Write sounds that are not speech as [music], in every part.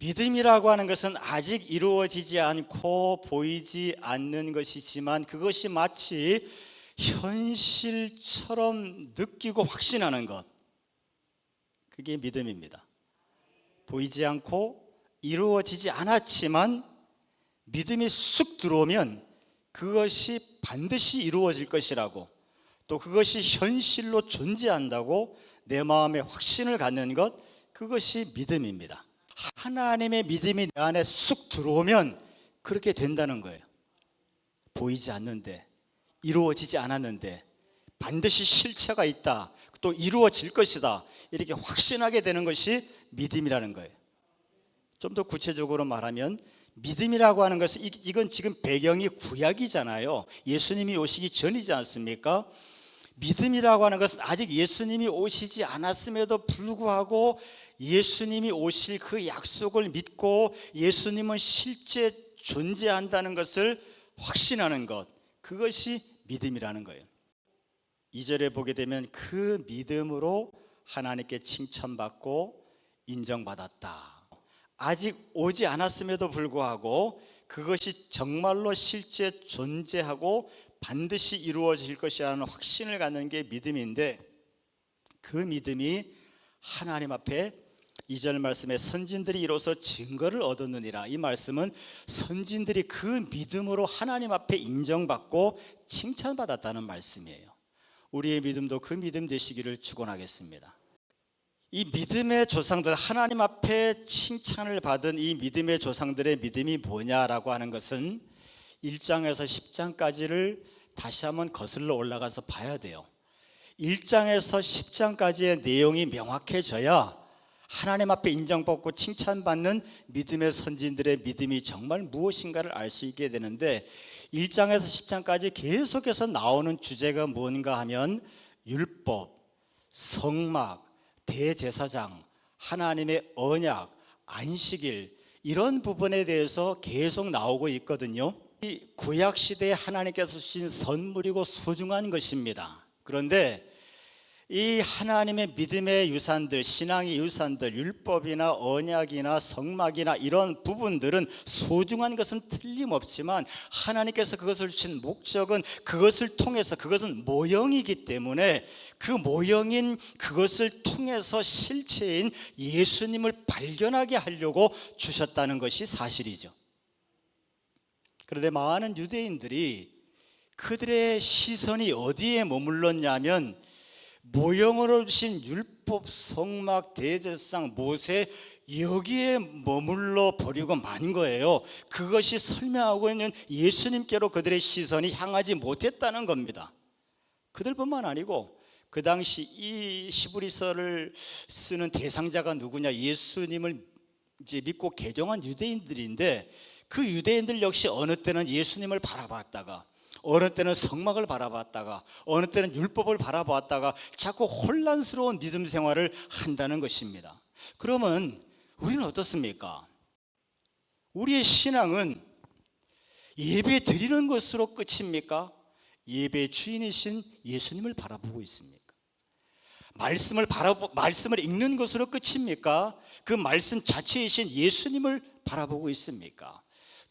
믿음이라고 하는 것은 아직 이루어지지 않고 보이지 않는 것이지만 그것이 마치 현실처럼 느끼고 확신하는 것. 그게 믿음입니다. 보이지 않고 이루어지지 않았지만 믿음이 쑥 들어오면 그것이 반드시 이루어질 것이라고 또 그것이 현실로 존재한다고 내 마음에 확신을 갖는 것 그것이 믿음입니다. 하나님의 믿음이 내 안에 쑥 들어오면 그렇게 된다는 거예요. 보이지 않는데 이루어지지 않았는데 반드시 실체가 있다. 또 이루어질 것이다. 이렇게 확신하게 되는 것이 믿음이라는 거예요. 좀 더 구체적으로 말하면 믿음이라고 하는 것은 이- 이건 지금 배경이 구약이잖아요. 예수님이 오시기 전이지 않습니까? 믿음이라고 하는 것은 아직 예수님이 오시지 않았음에도 불구하고 예수님이 오실 그 약속을 믿고 예수님은 실제 존재한다는 것을 확신하는 것. 그것이 믿음이라는 거예요. 2절에 보게 되면 그 믿음으로 하나님께 칭찬받고 인정받았다. 아직 오지 않았음에도 불구하고 그것이 정말로 실제 존재하고 반드시 이루어질 것이라는 확신을 갖는 게 믿음인데 그 믿음이 하나님 앞에 이절 말씀에 선진들이 이로써 증거를 얻었느니라 이 말씀은 선진들이 그 믿음으로 하나님 앞에 인정받고 칭찬받았다는 말씀이에요. 우리의 믿음도 그 믿음 되시기를 축원하겠습니다. 이 믿음의 조상들 하나님 앞에 칭찬을 받은 이 믿음의 조상들의 믿음이 뭐냐라고 하는 것은 1장에서 10장까지를 다시 한번 거슬러 올라가서 봐야 돼요. 1장에서 10장까지의 내용이 명확해져야 하나님 앞에 인정받고 칭찬받는 믿음의 선진들의 믿음이 정말 무엇인가를 알 수 있게 되는데 1장에서 10장까지 계속해서 나오는 주제가 뭔가 하면 율법, 성막, 대제사장, 하나님의 언약, 안식일 이런 부분에 대해서 계속 나오고 있거든요. 이 구약 시대에 하나님께서 주신 선물이고 소중한 것입니다. 그런데 이 하나님의 믿음의 유산들, 신앙의 유산들, 율법이나 언약이나 성막이나 이런 부분들은 소중한 것은 틀림없지만 하나님께서 그것을 주신 목적은 그것을 통해서 그것은 모형이기 때문에 그 모형인 그것을 통해서 실체인 예수님을 발견하게 하려고 주셨다는 것이 사실이죠. 그런데 많은 유대인들이 그들의 시선이 어디에 머물렀냐면 모형으로 주신 율법, 성막, 대제상, 모세 여기에 머물러 버리고 만 거예요. 그것이 설명하고 있는 예수님께로 그들의 시선이 향하지 못했다는 겁니다. 그들뿐만 아니고 그 당시 이 시브리서를 쓰는 대상자가 누구냐? 예수님을 이제 믿고 개종한 유대인들인데 그 유대인들 역시 어느 때는 예수님을 바라봤다가 어느 때는 성막을 바라봤다가 어느 때는 율법을 바라봤다가 자꾸 혼란스러운 믿음 생활을 한다는 것입니다. 그러면 우리는 어떻습니까? 우리의 신앙은 예배 드리는 것으로 끝입니까? 예배 주인이신 예수님을 바라보고 있습니까? 말씀을 바라보 말씀을 읽는 것으로 끝입니까? 그 말씀 자체이신 예수님을 바라보고 있습니까?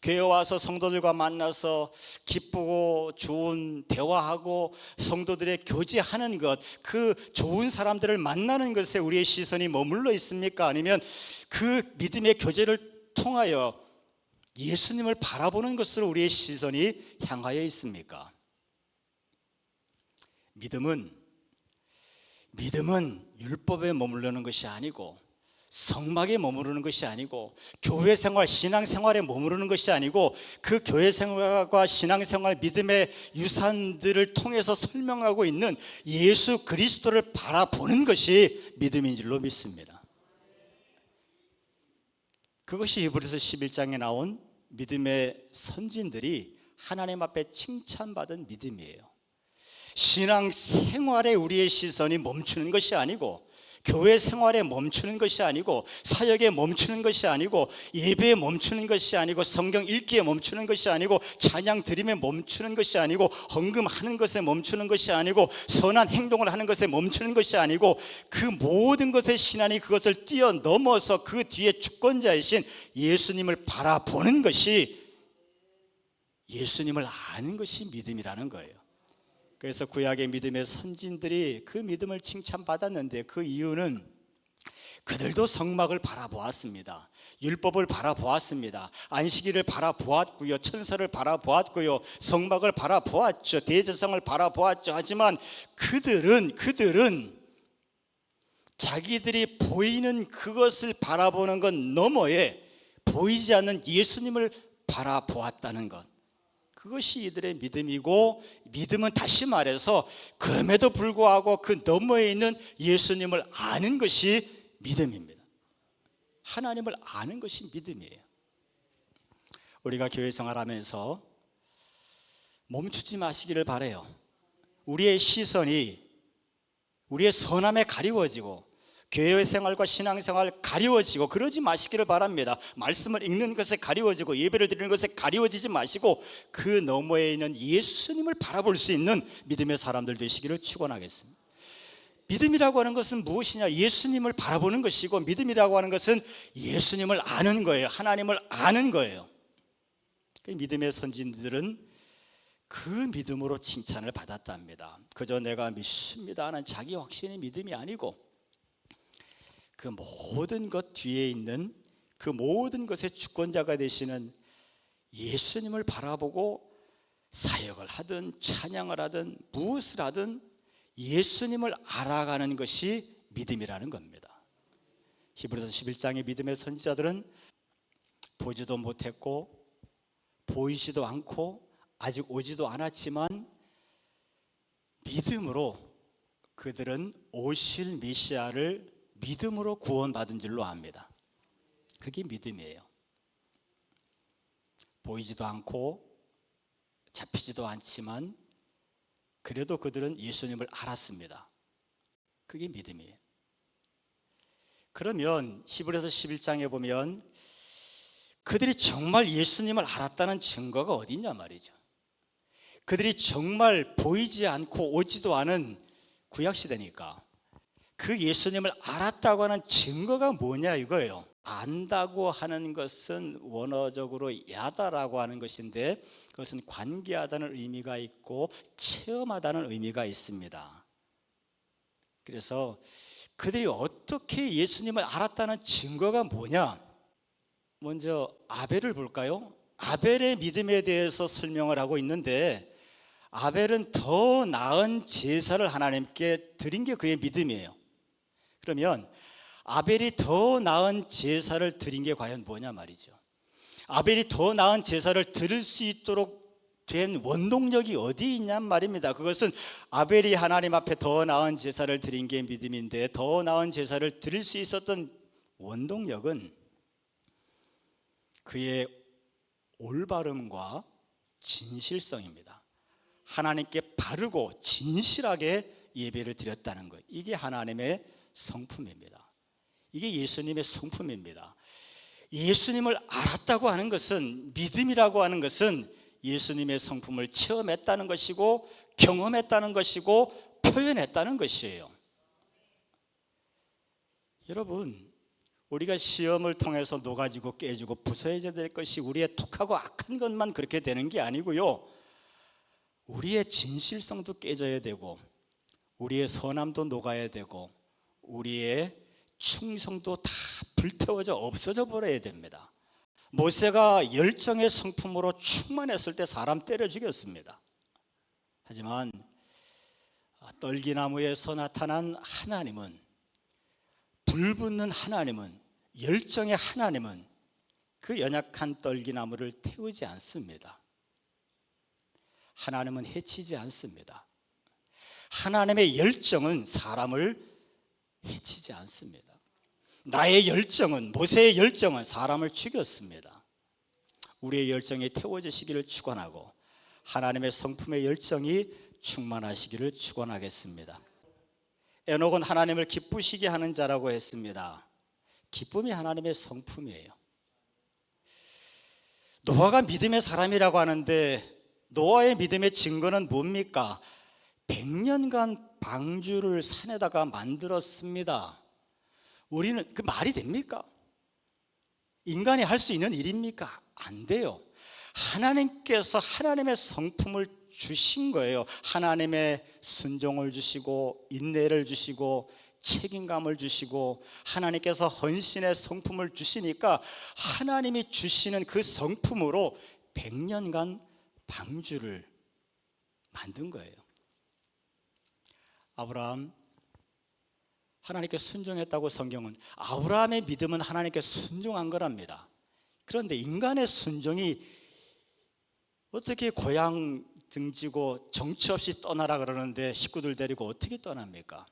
교회 와서 성도들과 만나서 기쁘고 좋은 대화하고 성도들의 교제하는 것, 그 좋은 사람들을 만나는 것에 우리의 시선이 머물러 있습니까? 아니면 그 믿음의 교제를 통하여 예수님을 바라보는 것으로 우리의 시선이 향하여 있습니까? 믿음은 믿음은 율법에 머무르는 것이 아니고 성막에 머무르는 것이 아니고 교회 생활, 신앙 생활에 머무르는 것이 아니고 그 교회 생활과 신앙 생활, 믿음의 유산들을 통해서 설명하고 있는 예수 그리스도를 바라보는 것이 믿음인 줄로 믿습니다. 그것이 히브리서 11장에 나온 믿음의 선진들이 하나님 앞에 칭찬받은 믿음이에요. 신앙 생활에 우리의 시선이 멈추는 것이 아니고 교회 생활에 멈추는 것이 아니고 사역에 멈추는 것이 아니고 예배에 멈추는 것이 아니고 성경 읽기에 멈추는 것이 아니고 찬양 드림에 멈추는 것이 아니고 헌금하는 것에 멈추는 것이 아니고 선한 행동을 하는 것에 멈추는 것이 아니고 그 모든 것의 신앙이 그것을 뛰어넘어서 그 뒤에 주권자이신 예수님을 바라보는 것이 예수님을 아는 것이 믿음이라는 거예요. 그래서 구약의 믿음의 선진들이 그 믿음을 칭찬받았는데 그 이유는 그들도 성막을 바라보았습니다. 율법을 바라보았습니다. 안식일을 바라보았고요. 천사를 바라보았고요. 성막을 바라보았죠. 대제성을 바라보았죠. 하지만 그들은 그들은 자기들이 보이는 그것을 바라보는 것 너머에 보이지 않는 예수님을 바라보았다는 것. 그것이 이들의 믿음이고 믿음은 다시 말해서 그럼에도 불구하고 그 너머에 있는 예수님을 아는 것이 믿음입니다. 하나님을 아는 것이 믿음이에요. 우리가 교회 생활하면서 멈추지 마시기를 바래요. 우리의 시선이 우리의 선함에 가리워지고 교회 생활과 신앙 생활 가리워지고 그러지 마시기를 바랍니다. 말씀을 읽는 것에 가리워지고 예배를 드리는 것에 가리워지지 마시고 그 너머에 있는 예수님을 바라볼 수 있는 믿음의 사람들 되시기를 축원하겠습니다. 믿음이라고 하는 것은 무엇이냐? 예수님을 바라보는 것이고 믿음이라고 하는 것은 예수님을 아는 거예요. 하나님을 아는 거예요. 그 믿음의 선진들은 그 믿음으로 칭찬을 받았답니다. 그저 내가 믿습니다 하는 자기 확신의 믿음이 아니고 그 모든 것 뒤에 있는 그 모든 것의 주권자가 되시는 예수님을 바라보고 사역을 하든 찬양을 하든 무엇을 하든 예수님을 알아가는 것이 믿음이라는 겁니다. 히브리서 11장의 믿음의 선지자들은 보지도 못했고 보이지도 않고 아직 오지도 않았지만 믿음으로 그들은 오실 메시아를 믿음으로 구원받은 줄로 압니다. 그게 믿음이에요. 보이지도 않고 잡히지도 않지만 그래도 그들은 예수님을 알았습니다. 그게 믿음이에요. 그러면 히브리서 11장에 보면 그들이 정말 예수님을 알았다는 증거가 어디 있냐 말이죠. 그들이 정말 보이지 않고 오지도 않은 구약 시대니까 그 예수님을 알았다고 하는 증거가 뭐냐 이거예요. 안다고 하는 것은 원어적으로 야다라고 하는 것인데 그것은 관계하다는 의미가 있고 체험하다는 의미가 있습니다. 그래서 그들이 어떻게 예수님을 알았다는 증거가 뭐냐? 먼저 아벨을 볼까요? 아벨의 믿음에 대해서 설명을 하고 있는데 아벨은 더 나은 제사를 하나님께 드린 게 그의 믿음이에요. 그러면 아벨이 더 나은 제사를 드린 게 과연 뭐냐 말이죠. 아벨이 더 나은 제사를 드릴 수 있도록 된 원동력이 어디 있냔 말입니다. 그것은 아벨이 하나님 앞에 더 나은 제사를 드린 게 믿음인데 더 나은 제사를 드릴 수 있었던 원동력은 그의 올바름과 진실성입니다. 하나님께 바르고 진실하게 예배를 드렸다는 것. 이게 하나님의 성품입니다. 이게 예수님의 성품입니다. 예수님을 알았다고 하는 것은 믿음이라고 하는 것은 예수님의 성품을 체험했다는 것이고 경험했다는 것이고 표현했다는 것이에요. 여러분, 우리가 시험을 통해서 녹아지고 깨지고 부서져야 될 것이 우리의 독하고 악한 것만 그렇게 되는 게 아니고요. 우리의 진실성도 깨져야 되고 우리의 선함도 녹아야 되고 우리의 충성도 다 불태워져 없어져 버려야 됩니다. 모세가 열정의 성품으로 충만했을 때 사람 때려 죽였습니다. 하지만 떨기나무에서 나타난 하나님은 불붙는 하나님은 열정의 하나님은 그 연약한 떨기나무를 태우지 않습니다. 하나님은 해치지 않습니다. 하나님의 열정은 사람을 해치지 않습니다. 나의 열정은 모세의 열정은 사람을 죽였습니다. 우리의 열정이 태워지시기를 축원하고 하나님의 성품의 열정이 충만하시기를 축원하겠습니다. 에녹은 하나님을 기쁘시게 하는 자라고 했습니다. 기쁨이 하나님의 성품이에요. 노아가 믿음의 사람이라고 하는데 노아의 믿음의 증거는 뭡니까? 100년간 방주를 산에다가 만들었습니다. 우리는 그 말이 됩니까? 인간이 할 수 있는 일입니까? 안 돼요. 하나님께서 하나님의 성품을 주신 거예요. 하나님의 순종을 주시고 인내를 주시고 책임감을 주시고 하나님께서 헌신의 성품을 주시니까 하나님이 주시는 그 성품으로 100년간 방주를 만든 거예요. 아브라함 하나님께 순종했다고 성경은 아브라함의 믿음은 하나님께 순종한 거랍니다. 그런데 인간의 순종이 어떻게 고향 등지고 정치 없이 떠나라 그러는데 식구들 데리고 어떻게 떠납니까?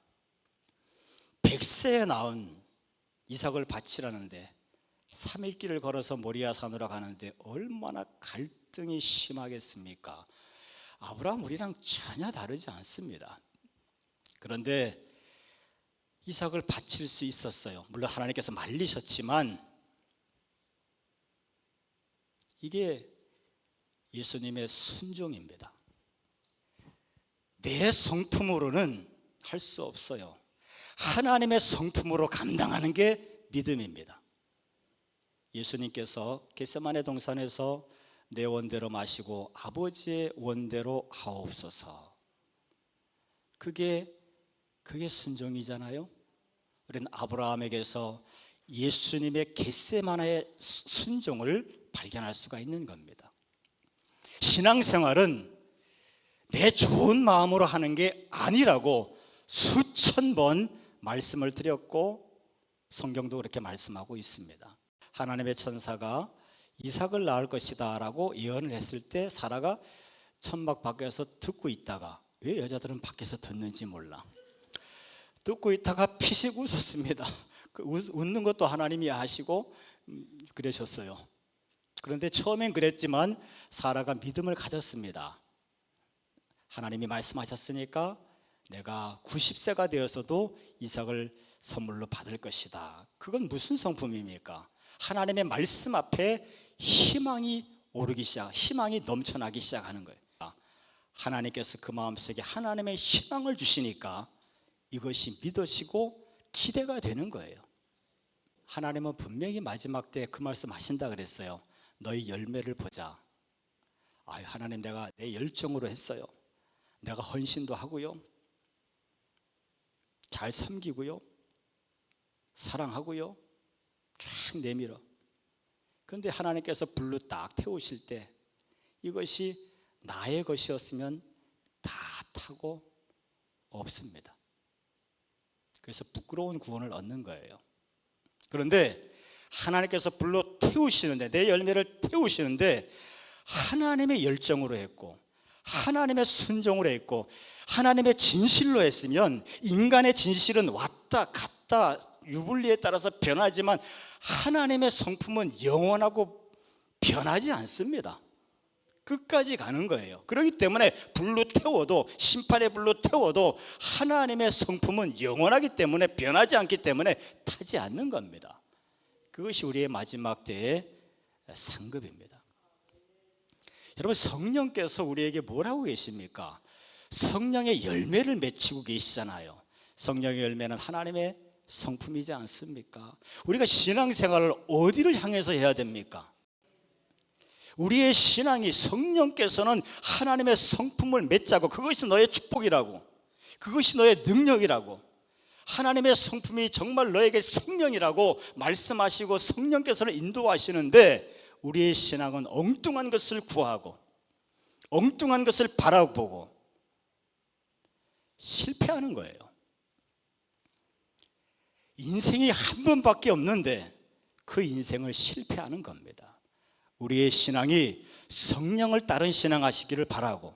백세에 낳은 이삭을 바치라는데 3일 길을 걸어서 모리아 산으로 가는데 얼마나 갈등이 심하겠습니까? 아브라함 우리랑 전혀 다르지 않습니다. 그런데 이삭을 바칠 수 있었어요. 물론 하나님께서 말리셨지만 이게 예수님의 순종입니다. 내 성품으로는 할 수 없어요. 하나님의 성품으로 감당하는 게 믿음입니다. 예수님께서 겟세마네 동산에서 내 원대로 마시고 아버지의 원대로 하옵소서. 그게 그게 순종이잖아요. 우리는 아브라함에게서 예수님의 겟세마나의 순종을 발견할 수가 있는 겁니다. 신앙생활은 내 좋은 마음으로 하는 게 아니라고 수천 번 말씀을 드렸고 성경도 그렇게 말씀하고 있습니다. 하나님의 천사가 이삭을 낳을 것이다라고 예언을 했을 때 사라가 천막 밖에서 듣고 있다가 왜 여자들은 밖에서 듣는지 몰라. 듣고 있다가 피식 웃었습니다. [laughs] 그 웃는 것도 하나님이 아시고 음, 그러셨어요. 그런데 처음엔 그랬지만 사라가 믿음을 가졌습니다. 하나님이 말씀하셨으니까 내가 90세가 되어서도 이삭을 선물로 받을 것이다. 그건 무슨 성품입니까? 하나님의 말씀 앞에 희망이 오르기 시작, 희망이 넘쳐나기 시작하는 거예요. 하나님께서 그 마음속에 하나님의 희망을 주시니까 이것이 믿어지고 기대가 되는 거예요. 하나님은 분명히 마지막 때 그 말씀 하신다 그랬어요. 너희 열매를 보자. 아, 하나님 내가 내 열정으로 했어요. 내가 헌신도 하고요. 잘 섬기고요. 사랑하고요. 쫙 내밀어. 그런데 하나님께서 불로 딱 태우실 때 이것이 나의 것이었으면 다 타고 없습니다. 그래서 부끄러운 구원을 얻는 거예요. 그런데 하나님께서 불로 태우시는데 내 열매를 태우시는데 하나님의 열정으로 했고 하나님의 순종으로 했고 하나님의 진실로 했으면 인간의 진실은 왔다 갔다 유불리에 따라서 변하지만 하나님의 성품은 영원하고 변하지 않습니다. 끝까지 가는 거예요. 그렇기 때문에 불로 태워도 심판의 불로 태워도 하나님의 성품은 영원하기 때문에 변하지 않기 때문에 타지 않는 겁니다. 그것이 우리의 마지막 때의 상급입니다. 여러분 성령께서 우리에게 뭐라고 계십니까? 성령의 열매를 맺히고 계시잖아요. 성령의 열매는 하나님의 성품이지 않습니까? 우리가 신앙생활을 어디를 향해서 해야 됩니까? 우리의 신앙이 성령께서는 하나님의 성품을 맺자고 그것이 너의 축복이라고 그것이 너의 능력이라고 하나님의 성품이 정말 너에게 생명이라고 말씀하시고 성령께서는 인도하시는데 우리의 신앙은 엉뚱한 것을 구하고 엉뚱한 것을 바라보고 실패하는 거예요. 인생이 한 번밖에 없는데 그 인생을 실패하는 겁니다. 우리의 신앙이 성령을 따른 신앙하시기를 바라고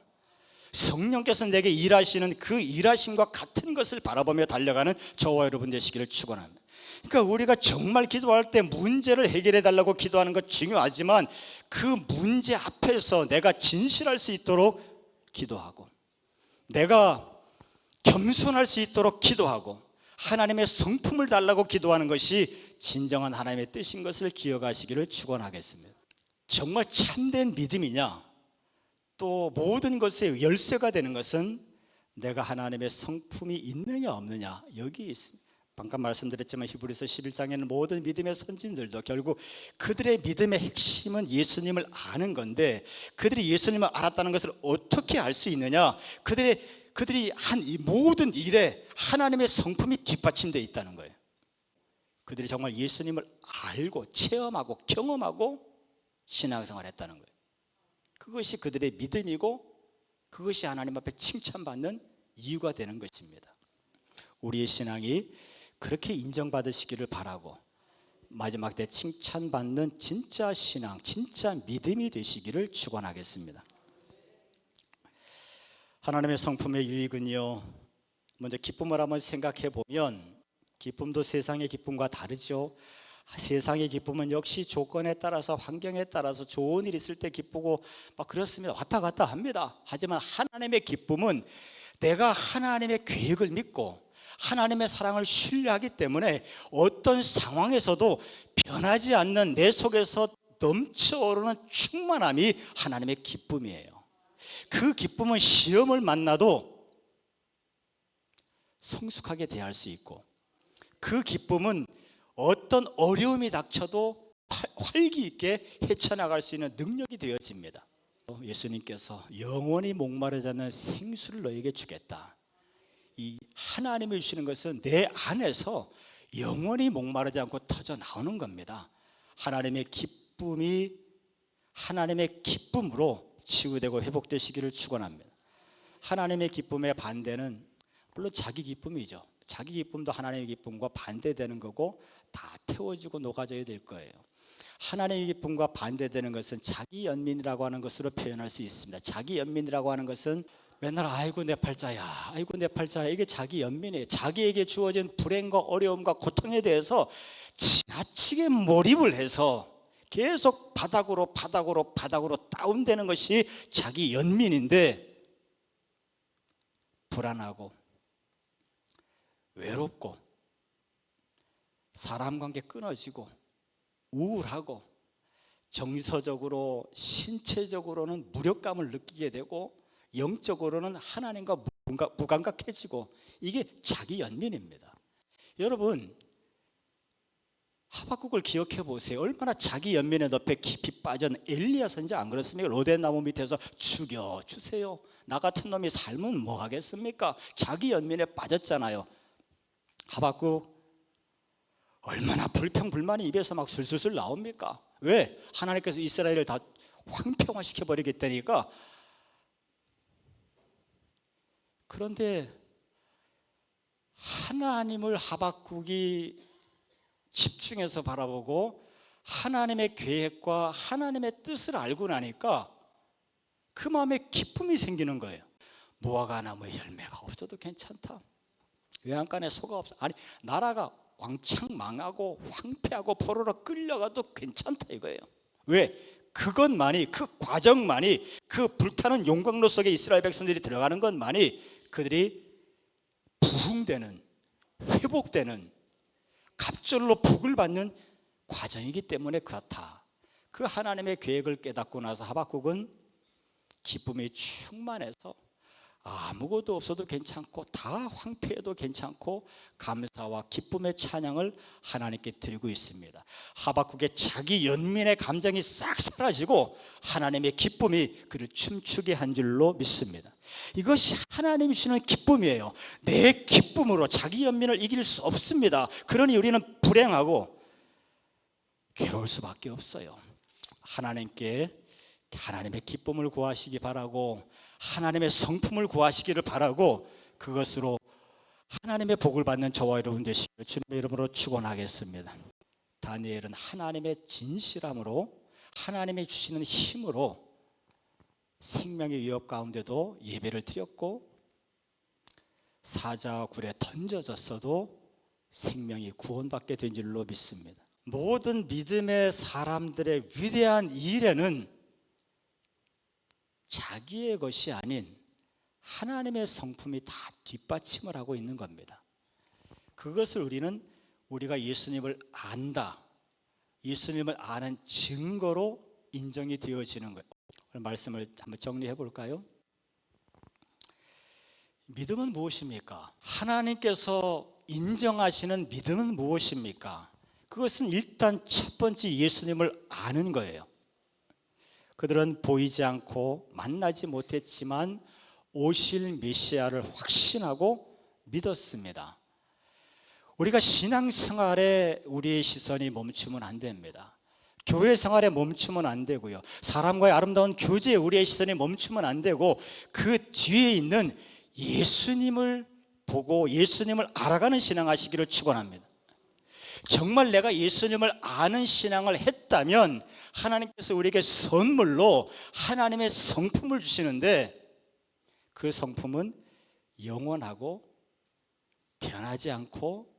성령께서 내게 일하시는 그 일하심과 같은 것을 바라보며 달려가는 저와 여러분 되시기를 축원합니다. 그러니까 우리가 정말 기도할 때 문제를 해결해 달라고 기도하는 것 중요하지만 그 문제 앞에서 내가 진실할 수 있도록 기도하고 내가 겸손할 수 있도록 기도하고 하나님의 성품을 달라고 기도하는 것이 진정한 하나님의 뜻인 것을 기억하시기를 축원하겠습니다. 정말 참된 믿음이냐? 또 모든 것의 열쇠가 되는 것은 내가 하나님의 성품이 있느냐 없느냐 여기 있습니다. 방금 말씀드렸지만 히브리서 11장에는 모든 믿음의 선진들도 결국 그들의 믿음의 핵심은 예수님을 아는 건데 그들이 예수님을 알았다는 것을 어떻게 알 수 있느냐? 그들의 그들이 한 이 모든 일에 하나님의 성품이 뒷받침되어 있다는 거예요. 그들이 정말 예수님을 알고 체험하고 경험하고 신앙생활을 했다는 거예요. 그것이 그들의 믿음이고 그것이 하나님 앞에 칭찬받는 이유가 되는 것입니다. 우리의 신앙이 그렇게 인정받으시기를 바라고 마지막 때 칭찬받는 진짜 신앙, 진짜 믿음이 되시기를 축원하겠습니다. 하나님의 성품의 유익은요. 먼저 기쁨을 한번 생각해 보면 기쁨도 세상의 기쁨과 다르죠. 세상의 기쁨은 역시 조건에 따라서 환경에 따라서 좋은 일 있을 때 기쁘고 막 그렇습니다. 왔다 갔다 합니다. 하지만 하나님의 기쁨은 내가 하나님의 계획을 믿고 하나님의 사랑을 신뢰하기 때문에 어떤 상황에서도 변하지 않는 내 속에서 넘쳐오르는 충만함이 하나님의 기쁨이에요. 그 기쁨은 시험을 만나도 성숙하게 대할 수 있고 그 기쁨은 어떤 어려움이 닥쳐도 활기 있게 헤쳐나갈 수 있는 능력이 되어집니다. 예수님께서 영원히 목마르지 않는 생수를 너에게 주겠다. 이 하나님이 주시는 것은 내 안에서 영원히 목마르지 않고 터져 나오는 겁니다. 하나님의 기쁨이 하나님의 기쁨으로 치유되고 회복되시기를 축원합니다. 하나님의 기쁨의 반대는 물론 자기 기쁨이죠. 자기 기쁨도 하나님의 기쁨과 반대되는 거고 다 태워지고 녹아져야 될 거예요. 하나님의 기쁨과 반대되는 것은 자기 연민이라고 하는 것으로 표현할 수 있습니다. 자기 연민이라고 하는 것은 맨날 아이고 내 팔자야, 아이고 내 팔자야 이게 자기 연민이에요. 자기에게 주어진 불행과 어려움과 고통에 대해서 지나치게 몰입을 해서 계속 바닥으로 바닥으로 바닥으로 다운되는 것이 자기 연민인데 불안하고 외롭고 사람 관계 끊어지고 우울하고 정서적으로 신체적으로는 무력감을 느끼게 되고 영적으로는 하나님과 무감각해지고 이게 자기 연민입니다. 여러분 하박국을 기억해 보세요. 얼마나 자기 연민의 늪에 깊이 빠진 엘리야 선지 안 그렇습니까? 로덴 나무 밑에서 죽여 주세요. 나 같은 놈이 삶은 뭐 하겠습니까? 자기 연민에 빠졌잖아요. 하박국 얼마나 불평 불만이 입에서 막 술술술 나옵니까? 왜? 하나님께서 이스라엘을 다 황평화시켜 버리겠다니까. 그런데 하나님을 하박국이 집중해서 바라보고 하나님의 계획과 하나님의 뜻을 알고 나니까 그 마음에 기쁨이 생기는 거예요. 무화과 나무에 열매가 없어도 괜찮다. 외양간에 소가 없어. 아니 나라가 왕창 망하고 황폐하고 포로로 끌려가도 괜찮다 이거예요. 왜? 그것만이 그 과정만이 그 불타는 용광로 속에 이스라엘 백성들이 들어가는 것만이 그들이 부흥되는 회복되는 갑절로 복을 받는 과정이기 때문에 그렇다. 그 하나님의 계획을 깨닫고 나서 하박국은 기쁨이 충만해서 아무것도 없어도 괜찮고 다 황폐해도 괜찮고 감사와 기쁨의 찬양을 하나님께 드리고 있습니다. 하박국의 자기 연민의 감정이 싹 사라지고 하나님의 기쁨이 그를 춤추게 한 줄로 믿습니다. 이것이 하나님이 주시는 기쁨이에요. 내 기쁨으로 자기 연민을 이길 수 없습니다. 그러니 우리는 불행하고 괴로울 수밖에 없어요. 하나님께 하나님의 기쁨을 구하시기 바라고 하나님의 성품을 구하시기를 바라고 그것으로 하나님의 복을 받는 저와 여러분 되시기를 주님의 이름으로 축원하겠습니다. 다니엘은 하나님의 진실함으로 하나님의 주시는 힘으로 생명의 위협 가운데도 예배를 드렸고 사자 굴에 던져졌어도 생명이 구원받게 된 줄로 믿습니다. 모든 믿음의 사람들의 위대한 일에는 자기의 것이 아닌 하나님의 성품이 다 뒷받침을 하고 있는 겁니다. 그것을 우리는 우리가 예수님을 안다. 예수님을 아는 증거로 인정이 되어지는 거예요. 오늘 말씀을 한번 정리해 볼까요? 믿음은 무엇입니까? 하나님께서 인정하시는 믿음은 무엇입니까? 그것은 일단 첫 번째 예수님을 아는 거예요. 그들은 보이지 않고 만나지 못했지만 오실 메시아를 확신하고 믿었습니다. 우리가 신앙생활에 우리의 시선이 멈추면 안 됩니다. 교회 생활에 멈추면 안 되고요. 사람과의 아름다운 교제에 우리의 시선이 멈추면 안 되고 그 뒤에 있는 예수님을 보고 예수님을 알아가는 신앙하시기를 축원합니다. 정말 내가 예수님을 아는 신앙을 했다면 하나님께서 우리에게 선물로 하나님의 성품을 주시는데 그 성품은 영원하고 변하지 않고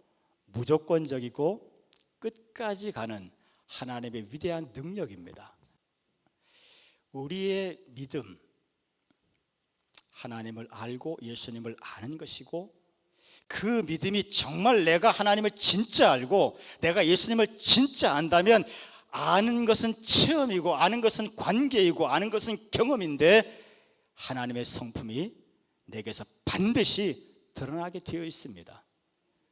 무조건적이고 끝까지 가는 하나님의 위대한 능력입니다. 우리의 믿음, 하나님을 알고 예수님을 아는 것이고 그 믿음이 정말 내가 하나님을 진짜 알고 내가 예수님을 진짜 안다면 아는 것은 체험이고 아는 것은 관계이고 아는 것은 경험인데 하나님의 성품이 내게서 반드시 드러나게 되어 있습니다.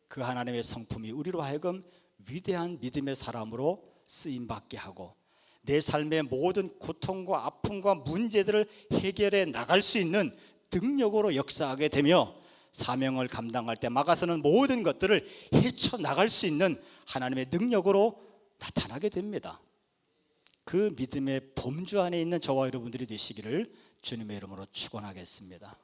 그 하나님의 성품이 우리로 하여금 위대한 믿음의 사람으로 쓰임 받게 하고 내 삶의 모든 고통과 아픔과 문제들을 해결해 나갈 수 있는 능력으로 역사하게 되며 사명을 감당할 때 막아서는 모든 것들을 헤쳐 나갈 수 있는 하나님의 능력으로 나타나게 됩니다. 그 믿음의 범주 안에 있는 저와 여러분들이 되시기를 주님의 이름으로 축원하겠습니다.